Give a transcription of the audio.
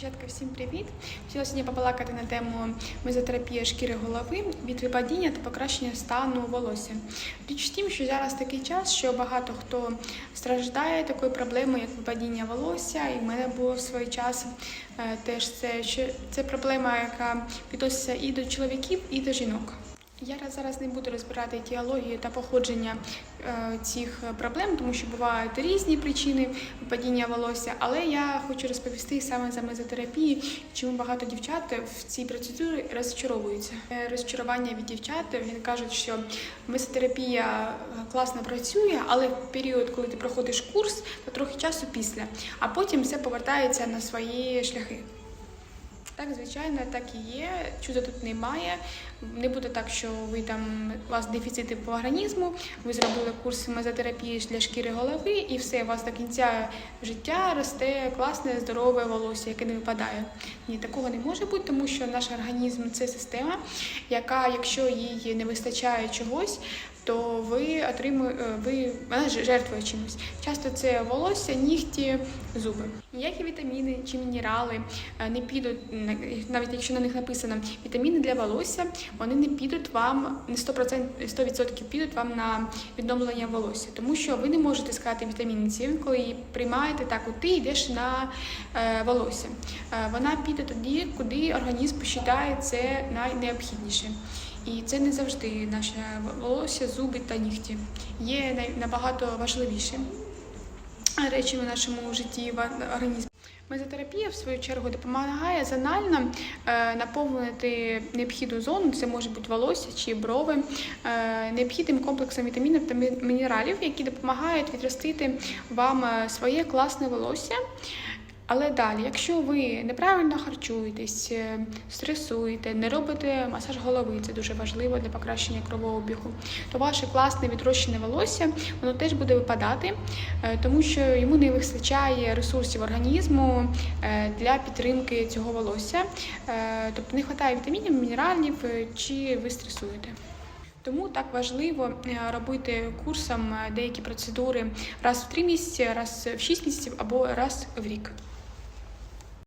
Дівчатка, всім привіт! Сьогодні побалакати на тему мезотерапія шкіри голови від випадіння та покращення стану волосся. Річ в тім, що зараз такий час, що багато хто страждає такою проблемою, як випадіння волосся, і в мене було в свій час е, теж це, це проблема, яка відноситься і до чоловіків, і до жінок. Я зараз не буду розбирати етіологію та походження е, цих проблем, тому що бувають різні причини випадіння волосся, але я хочу розповісти саме за мезотерапії, чому багато дівчат в цій процедурі розчаровуються. Е, Розчарування від дівчат вони кажуть, що мезотерапія е, класно працює, але в період, коли ти проходиш курс, то трохи часу після, а потім все повертається на свої шляхи. Так, звичайно, так і є. Чуда тут немає. Не буде так, що ви там у вас дефіцити по організму, ви зробили курс мезотерапії для шкіри голови, і все, у вас до кінця життя росте класне, здорове волосся, яке не випадає. Ні, такого не може бути, тому що наш організм це система, яка, якщо їй не вистачає чогось, то ви отримуєте, ви вона ж- жертвує чимось. Часто це волосся, нігті, зуби. Ніякі вітаміни чи мінерали е, не підуть, на- навіть якщо на них написано вітаміни для волосся, вони не підуть вам не 100%, 100% підуть вам на відновлення волосся, тому що ви не можете сказати вітамінці, коли її приймаєте так, от ти йдеш на е, волосся. Е, вона піде тоді, куди організм посчитає це найнеобхідніше. І це не завжди наше волосся, зуби та нігті. Є набагато важливіші речі в нашому житті в організмі. Мезотерапія, в свою чергу, допомагає зонально е, наповнити необхідну зону, це може бути волосся чи брови, е, необхідним комплексом вітамінів та мінералів, які допомагають відростити вам е, своє класне волосся. Але далі, якщо ви неправильно харчуєтесь, е, стресуєте, не робите масаж голови, це дуже важливо для покращення кровообігу, то ваше класне відрощене волосся воно теж буде випадати, е, тому що йому не вистачає ресурсів організму е, для підтримки цього волосся. Тобто не вистачає вітамінів, мінералів чи ви стресуєте. Тому так важливо робити курсом деякі процедури раз в три місяці, раз в шість місяців або раз в рік.